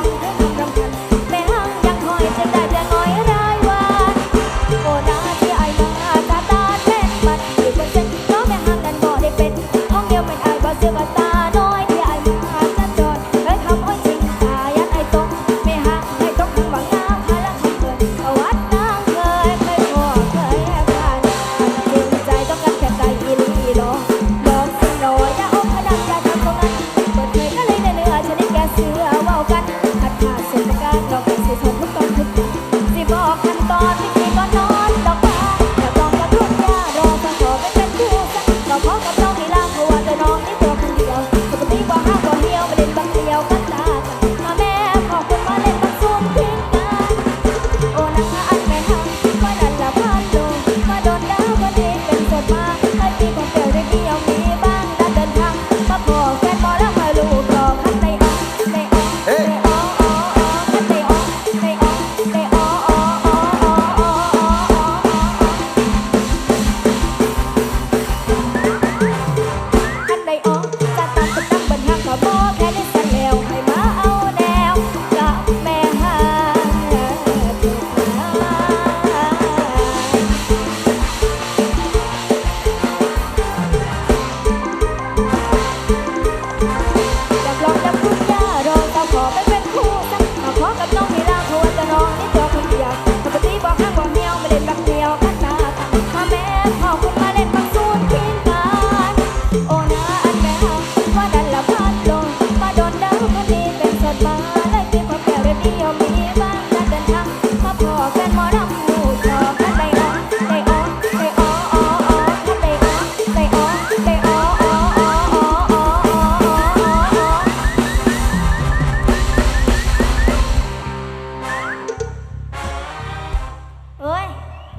Oh.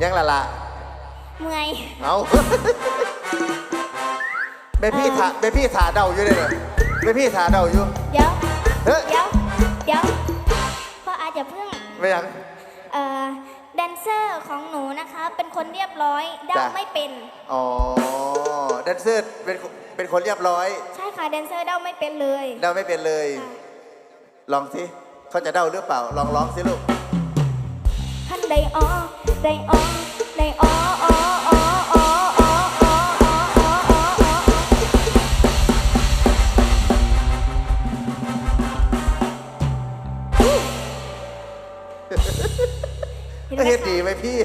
เมื่อยเอาเบพี่ถาเบพี่ถาเดาอยู่เลยเนี่ยเบพี่ถาเดาอยู่ เดี๋ยว เฮ้ยเดี๋ยว เดี๋ยวพ่ออาจจะเพิ่งไม่ยัง เอ่อแดนเซอร์ของหนูนะคะ เป็นคนเรียบร้อยเดาจ้ะ ไม่เป็น อ๋อแดนเซอร์เป็นเป็นคนเรียบร้อย ใช่ค่ะแดนเซอร์เดาไม่เป็นเลย เดาไม่เป็นเลยค่ะลองสิเขาจะเดาหรือเปล่า ลองร้องสิลูก ท่านได้อ้อ ได้อ้อได้อ้ออ้ออ้ออ้ออ้ออ้ออ้ออ้ออ้อเห็นไหมเฮ็ดคะดีไหมพี่